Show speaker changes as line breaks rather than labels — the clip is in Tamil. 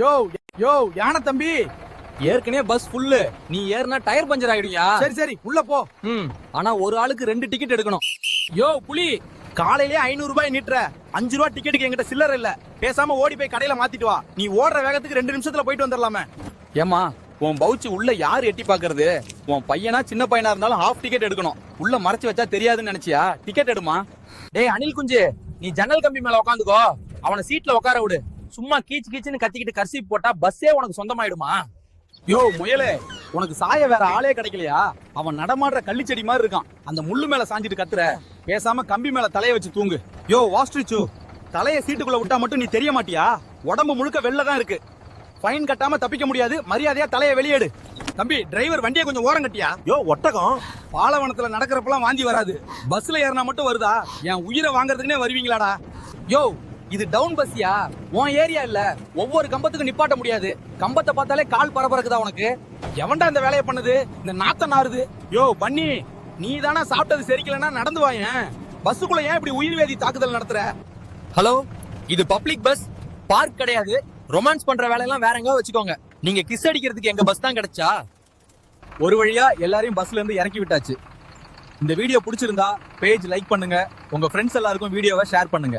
யோ யோ யானை தம்பி.
ஏற்கனவே பஸ் ஃபுல்லு நீ ஏறினா டயர் பஞ்சர் ஆயிடுயா
சரி சரி உள்ள போ.
ம் ஆனா ஒரு ஆளுக்கு ரெண்டு டிக்கெட் எடுக்கணும்.
யோ புலி காலையிலே ஐநூறு ரூபாய் நீட்டுற. அஞ்சு ரூபாய் டிக்கெட்டுக்கு என்கிட்ட சில்லற இல்ல. பேசாம ஓடி போய் கடையில மாத்திட்டு வா. நீ ஓடுற வேகத்துக்கு ரெண்டு நிமிஷத்துல போயிட்டு வந்துடலாமே.
ஏமா உன் பவுச்சு உள்ள யார் எட்டி பாக்குறது? உன் பையனா சின்ன பையனா இருந்தாலும் ஹாஃப் டிக்கெட் எடுக்கணும். உள்ள மறைச்சு வச்சா தெரியாதுன்னு நினைச்சியா? டிக்கெட் எடுமா? டேய் அனில் குஞ்சு நீ ஜன்னல் கம்பி மேல உட்காந்துக்கோ அவனை சீட்ல உட்கார விடு. சும்மா கீச்சு கீச்சுன்னு கத்திக்கிட்டு கர்சீப் போட்டா பஸ்ஸே உனக்கு சொந்தமாயிடுமா?
யோ முயலே உனக்கு சாய வேற ஆளே கிடைக்கலையா? அவன் நடமாடுற கள்ளிச்செடி மாதிரி இருக்கான். அந்த முள்ளு மேல சாஞ்சிட்டு கத்துற. பேசாம கம்பி மேல தலைய வச்சு தூங்கு. யோ வாஸ்ட்ரிச்சு தலைய சீட்டுக்குள்ள விட்டா மட்டும் நீ தெரிய மாட்டியா? உடம்பு முழுக்க வெளில தான் இருக்கு. ஃபைன் கட்டாம தப்பிக்க முடியாது. மரியாதையா தலைய வெளியேடு. தம்பி டிரைவர் வண்டியை கொஞ்சம் ஓரம் கட்டியா?
யோ ஒட்டகம்.
பாலவனத்துல நடக்கிறப்பலாம் வாந்தி வராது. பஸ்ல ஏறினா மட்டும் வருதா? என் உயிரை வாங்குறதுக்குனே வருவீங்களாடா?
யோ இது டவுன் பஸ்யா உன் ஏரியா இல்ல. ஒவ்வொரு கம்பத்துக்கும் நிப்பாட்ட முடியாது. கம்பத்தை பார்த்தாலே கால் பரபரக்குதா உனக்கு?
எவன்டா இந்த வேலையை பண்ணுது? இந்த நாத்த நாறுது. யோ பண்ணி நீ தானே சாப்பிட்டது செரிக்கலன்னா நடந்து வாயேன் பஸ்ஸுக்குள்ள ஏன் இப்படி உயிர் வேதி தாக்குதல் நடத்துற?
ஹலோ இது பப்ளிக் பஸ் பார்க் கிடையாது. ரொமான்ஸ் பண்ற வேலையெல்லாம் வேற எங்க வச்சுக்கோங்க. நீங்க கிஸ் அடிக்கிறதுக்கு எங்க பஸ் தான் கிடைச்சா?
ஒரு வழியா எல்லாரையும் பஸ்ல இருந்து இறக்கி விட்டாச்சு. இந்த வீடியோ பிடிச்சிருந்தா பேஜ் லைக் பண்ணுங்க. உங்க ஃப்ரெண்ட்ஸ் எல்லாருக்கும் வீடியோவை ஷேர் பண்ணுங்க.